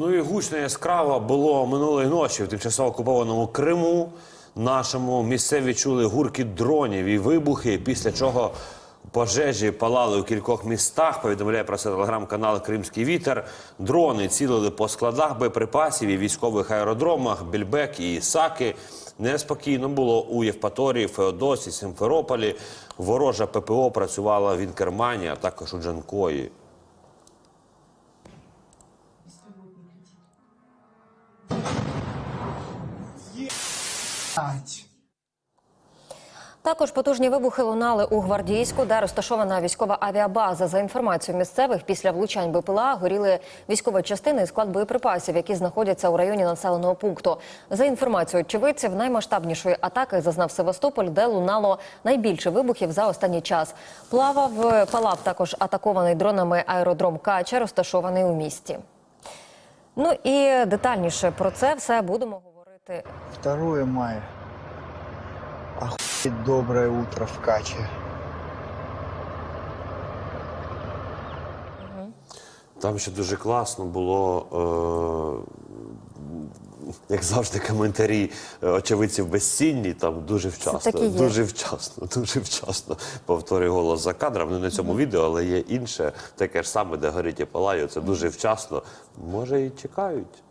Ну і гучно яскраво було минулої ночі в тимчасово окупованому Криму. Нашому місцеві чули гурки дронів і вибухи, після чого пожежі палали у кількох містах. Повідомляє про це телеграм-канал Кримський вітер. Дрони цілили по складах боєприпасів і військових аеродромах Більбек і Саки. Неспокійно було у Євпаторії, Феодосі, Симферополі. Ворожа ППО працювала в Інкермані, а також у Джанкої. Ать. Також потужні вибухи лунали у Гвардійську, де розташована військова авіабаза. За інформацією місцевих, після влучань БПЛА горіли військові частини і склад боєприпасів, які знаходяться у районі населеного пункту. За інформацією очевидців, наймасштабнішої атаки зазнав Севастополь, де лунало найбільше вибухів за останній час. Плавав палав також атакований дронами аеродром Кача, розташований у місті. Ну і детальніше про це все будемо говорити 2 мая. Охуеть доброе утро в Каче. Там ще дуже класно було, е, як завжди, коментарі е, очевидців безцінні, там дуже вчасно, так дуже вчасно, дуже вчасно повторюю голос за кадром. Не на цьому відео, але є інше, таке ж саме, де горить і палає. Це дуже вчасно. Може, і чекають.